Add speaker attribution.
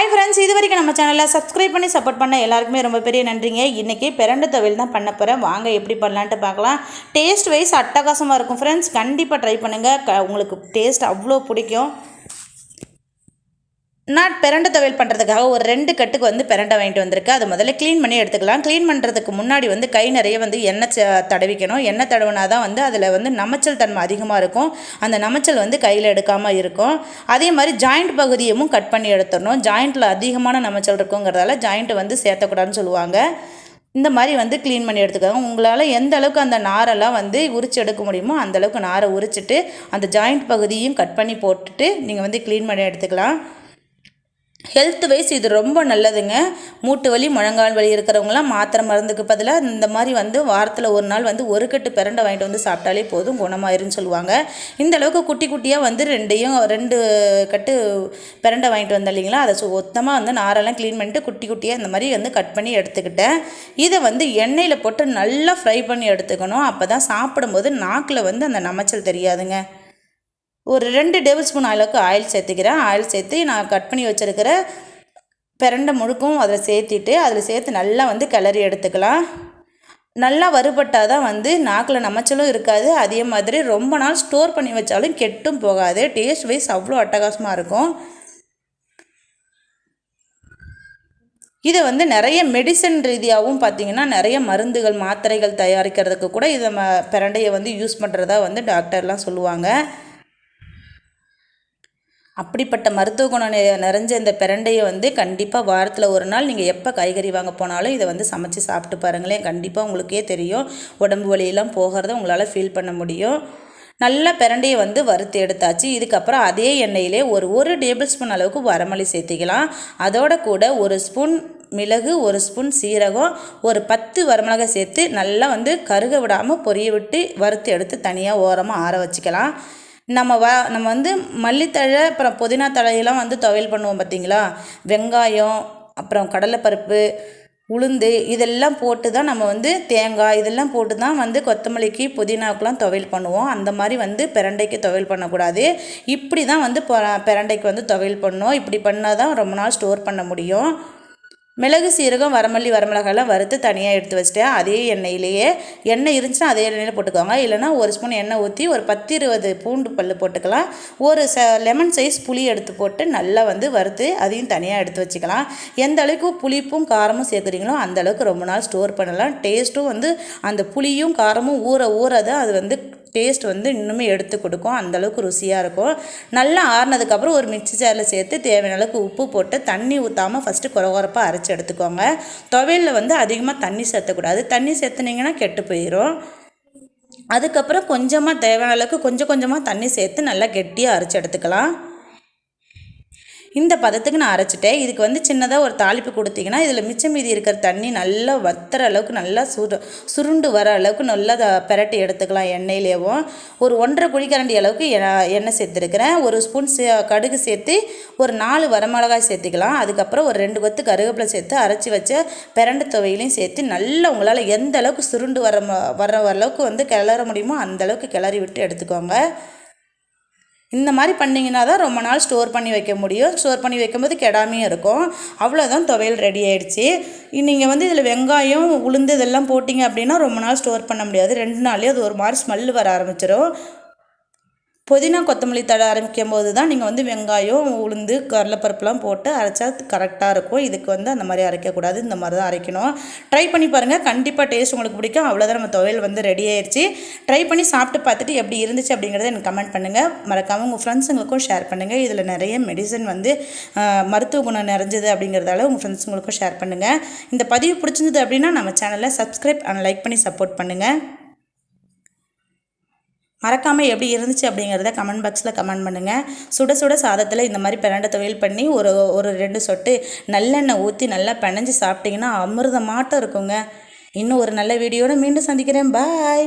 Speaker 1: Hi friends இது வரைக்கும் நம்ம சேனலில் சப்ஸ்கிரைப் பண்ணி சப்போர்ட் பண்ண எல்லாருக்குமே ரொம்ப பெரிய நன்றிங்க. இன்றைக்கி பிரண்டு துவையல் தான் பண்ண போகிறேன் வாங்க எப்படி பண்ணலான்ட்டு பார்க்கலாம். டேஸ்ட் வைஸ் அட்டகாசமாக இருக்கும் ஃப்ரெண்ட்ஸ் கண்டிப்பாக ட்ரை பண்ணுங்கள் க உங்களுக்கு டேஸ்ட் அவ்வளோ பிடிக்கும். நான் பிரண்டை துவையல் பண்ணுறதுக்காக ஒரு ரெண்டு கட்டுக்கு வந்து பிரண்டை வாங்கிட்டு வந்திருக்கேன் அதை முதல்ல க்ளீன் பண்ணி எடுத்துக்கலாம். க்ளீன் பண்ணுறதுக்கு முன்னாடி வந்து கை நிறைய வந்து எண்ணெய் ச- தடவிக்கணும். எண்ணெய் தடவினா தான் வந்து அதில் வந்து நமைச்சல் தன்மை அதிகமாக இருக்கும். அந்த நமைச்சல் வந்து கையில் எடுக்காமல் இருக்கும். அதே மாதிரி ஜாயிண்ட் பகுதியவும் கட் பண்ணி எடுத்துடணும். ஜாயிண்ட்டில் அதிகமான நமைச்சல் இருக்குங்கிறதால ஜாயிண்ட்டை வந்து சேர்த்தக்கூடாதுன்னு சொல்லுவாங்க. இந்த மாதிரி வந்து க்ளீன் பண்ணி எடுத்துக்கோங்க. உங்களால் எந்த அளவுக்கு அந்த நாரெல்லாம் வந்து உரிச்சு எடுக்க முடியுமோ அந்த அளவுக்கு நாரை உரிச்சிட்டு அந்த ஜாயிண்ட் பகுதியும் கட் பண்ணி போட்டுட்டு நீங்கள் வந்து க்ளீன் பண்ணி எடுத்துக்கலாம். ஹெல்த் வைஸ் இது ரொம்ப நல்லதுங்க. மூட்டு வலி முழங்கால் வலி இருக்கிறவங்களாம் மாத்திரை மருந்துக்கு பதிலாக இந்த மாதிரி வந்து வாரத்தில் ஒரு நாள் வந்து ஒரு கட்டு பிரண்டை வாங்கிட்டு வந்து சாப்பிட்டாலே போதும் குணமாயிருன்னு சொல்லுவாங்க. இந்த அளவுக்கு குட்டி குட்டியாக வந்து ரெண்டையும் ரெண்டு கட்டு பிரண்டை வாங்கிட்டு வந்தேன் இல்லைங்களா? அதை சுத்தமாக வந்து நாரெல்லாம் க்ளீன் பண்ணிட்டு குட்டி குட்டியாக இந்த மாதிரி வந்து கட் பண்ணி எடுத்துக்கிட்டேன். இதை வந்து எண்ணெயில் போட்டு நல்லா ஃப்ரை பண்ணி எடுத்துக்கணும். அப்போ தான் சாப்பிடும்போது நாக்கில் வந்து அந்த நமைச்சல் தெரியாதுங்க. ஒரு ரெண்டு டேபிள் ஸ்பூன் அளவுக்கு ஆயில் சேர்த்துக்கிறேன். ஆயில் சேர்த்து நான் கட் பண்ணி வச்சுருக்கிற பிரண்டை முழுக்கும் அதில் சேர்த்திட்டு அதில் சேர்த்து நல்லா வந்து கிளறி எடுத்துக்கலாம். நல்லா வறுபட்டால் தான் வந்து நாக்கில் நமைச்சலும் இருக்காது. அதே மாதிரி ரொம்ப நாள் ஸ்டோர் பண்ணி வச்சாலும் கெட்டும் போகாது. டேஸ்ட் வைஸ் அவ்வளோ அட்டகாசமாக இருக்கும். இதை வந்து நிறைய மெடிசன் ரீதியாகவும் பார்த்தீங்கன்னா நிறைய மருந்துகள் மாத்திரைகள் தயாரிக்கிறதுக்கு கூட இதை ம பிரண்டையை வந்து யூஸ் பண்ணுறதா வந்து டாக்டர்லாம் சொல்லுவாங்க. அப்படிப்பட்ட மருத்துவ குணம் நிறைஞ்ச இந்த பிரண்டையை வந்து கண்டிப்பாக வாரத்தில் ஒரு நாள் நீங்கள் எப்போ காய்கறி வாங்க போனாலும் இதை வந்து சமைச்சு சாப்பிட்டு பாருங்களேன். கண்டிப்பாக உங்களுக்கே தெரியும். உடம்பு வலியெல்லாம் போகிறத உங்களால் ஃபீல் பண்ண முடியும். நல்லா பிரண்டையை வந்து வறுத்து எடுத்தாச்சு. இதுக்கப்புறம் அதே எண்ணெயிலே ஒரு ஒரு டேபிள் ஸ்பூன் அளவுக்கு வரமல்லி சேர்த்திக்கலாம். அதோட கூட ஒரு ஸ்பூன் மிளகு ஒரு ஸ்பூன் சீரகம் ஒரு பத்து வரமிளகாய் சேர்த்து நல்லா வந்து கருக விடாமல் பொரிய விட்டு வறுத்து எடுத்து தனியாக ஓரமாக ஆற வச்சுக்கலாம். நம்ம வ நம்ம வந்து மல்லித்தழை அப்புறம் புதினா தழையெல்லாம் வந்து துவையல் பண்ணுவோம் பார்த்தீங்களா? வெங்காயம் அப்புறம் கடலைப்பருப்பு உளுந்து இதெல்லாம் போட்டு தான் நம்ம வந்து தேங்காய் இதெல்லாம் போட்டு தான் வந்து கொத்தமல்லிக்கு புதினாவுக்குலாம் துவையல் பண்ணுவோம். அந்த மாதிரி வந்து பிரண்டைக்கு துவையல் பண்ணக்கூடாது. இப்படி தான் வந்து பிரண்டைக்கு வந்து துவையல் பண்ணணும் இப்படி பண்ணால் தான் ரொம்ப நாள் ஸ்டோர் பண்ண முடியும். மிளகு சீரகம் வரமல்லி வரமிளகாயெல்லாம் வறுத்து தனியாக எடுத்து வச்சிட்டேன். அதே எண்ணெயிலேயே எண்ணெய் இருந்துச்சுன்னா அதே எண்ணெயில் போட்டுக்கோங்க. இல்லைனா ஒரு ஸ்பூன் எண்ணெய் ஊற்றி ஒரு பத்து இருபது பூண்டு பல் போட்டுக்கலாம். ஒரு ச லெமன் சைஸ் புளி எடுத்து போட்டு நல்லா வந்து வறுத்து அதையும் தனியாக எடுத்து வச்சுக்கலாம். எந்த அளவுக்கு புளிப்பும் காரமும் சேர்க்குறீங்களோ அந்த அளவுக்கு ரொம்ப நாள் ஸ்டோர் பண்ணலாம். டேஸ்ட்டும் வந்து அந்த புளியும் காரமும் ஊற ஊற தான் அது வந்து டேஸ்ட் வந்து இன்னுமே எடுத்து கொடுக்கும். அந்த அளவுக்கு ருசியாக இருக்கும். நல்லா ஆறுனதுக்கப்புறம் ஒரு மிக்சி ஜாரில் சேர்த்து தேவையான அளவுக்கு உப்பு போட்டு தண்ணி ஊற்றாமல் ஃபஸ்ட்டு குறகுறப்பாக அரைச்சி எடுத்துக்கோங்க. துவையலில் வந்து அதிகமாக தண்ணி சேர்த்தக்கூடாது தண்ணி சேர்த்துனீங்கன்னா கெட்டு போயிடும் அதுக்கப்புறம் கொஞ்சமாக தேவையான அளவுக்கு கொஞ்சம் கொஞ்சமாக தண்ணி சேர்த்து நல்லா கெட்டியாக அரைச்சி எடுத்துக்கலாம். இந்த பதத்துக்கு நான் அரைச்சிட்டேன். இதுக்கு வந்து சின்னதாக ஒரு தாளிப்பு கொடுத்தீங்கன்னா இதில் மிச்சம் மீதி இருக்கிற தண்ணி நல்லா வத்துற அளவுக்கு நல்லா சுரு சுருண்டு வர அளவுக்கு நல்லா த- பிரட்டி எடுத்துக்கலாம் எண்ணெயிலேயேவும் ஒரு ஒன்றரை குழிக்கரண்டி அளவுக்கு எண்ணெய் சேர்த்துருக்கிறேன். ஒரு ஸ்பூன் சே கடுகு சேர்த்து ஒரு நாலு வரமிளகாய் சேர்த்துக்கலாம். அதுக்கப்புறம் ஒரு ரெண்டு கொத்து கருவேப்பிலை சேர்த்து அரைச்சி வச்ச பிரண்டு துவையிலையும் சேர்த்து நல்லா உங்களால் எந்த அளவுக்கு சுருண்டு வர வர அளவுக்கு வந்து கிளற முடியுமோ அந்த அளவுக்கு கிளறி விட்டு எடுத்துக்கோங்க. இந்த மாதிரி பண்ணிங்கன்னா தான் ரொம்ப நாள் ஸ்டோர் பண்ணி வைக்க முடியும். ஸ்டோர் பண்ணி வைக்கும்போது கெடாமையும் இருக்கும். அவ்வளோதான் துவையல் ரெடி ஆகிடுச்சி நீங்கள் வந்து இதில் வெங்காயம் உளுந்து இதெல்லாம் போட்டிங்க அப்படின்னா ரொம்ப நாள் ஸ்டோர் பண்ண முடியாது. ரெண்டு நாள்லேயே அது ஒரு மாதிரி ஸ்மெல் வர ஆரம்பிச்சிடும் புதினா கொத்தமல்லி தழை ஆரம்பிக்கும் போது தான் நீங்கள் வந்து வெங்காயம் உளுந்து கடலைப்பருப்புலாம் போட்டு அரைச்சா கரெக்டாக இருக்கும். இதுக்கு வந்து அந்த மாதிரி அரைக்கக்கூடாது. இந்த மாதிரி தான் அரைக்கணும். ட்ரை பண்ணி பாருங்கள் கண்டிப்பாக டேஸ்ட் உங்களுக்கு பிடிக்கும். அவ்வளோதான் நம்ம துவையல் வந்து ரெடி ஆயிடுச்சு ட்ரை பண்ணி சாப்பிட்டு பார்த்துட்டு எப்படி இருந்துச்சு அப்படிங்கிறத எனக்கு கமெண்ட் பண்ணுங்கள் மறக்காமல் உங்கள் ஃப்ரெண்ட்ஸுங்களுக்கும் ஷேர் பண்ணுங்கள் இதில் நிறைய மெடிசன் வந்து மருத்துவ குணம் நிறைஞ்சது அப்படிங்கிறதால உங்கள் ஃப்ரெண்ட்ஸுங்களுக்கும் ஷேர் பண்ணுங்கள் இந்த பதிவு பிடிச்சிருந்தது அப்படின்னா நம்ம சேனலை சப்ஸ்கிரைப் அண்ட் லைக் பண்ணி சப்போர்ட் பண்ணுங்கள் மறக்காமல் எப்படி இருந்துச்சு அப்படிங்கிறத கமெண்ட் பாக்ஸில் கமெண்ட் பண்ணுங்கள் சுட சுட சாதத்தில் இந்த மாதிரி பிரண்டை துவையல் பண்ணி ஒரு ஒரு ரெண்டு சொட்டு நல்லெண்ணெய் ஊற்றி நல்லா பிணைஞ்சு சாப்பிட்டிங்கன்னா அமிர்தமாட்டம் இருக்குங்க. இன்னும் ஒரு நல்ல வீடியோட மீண்டும் சந்திக்கிறேன். பாய்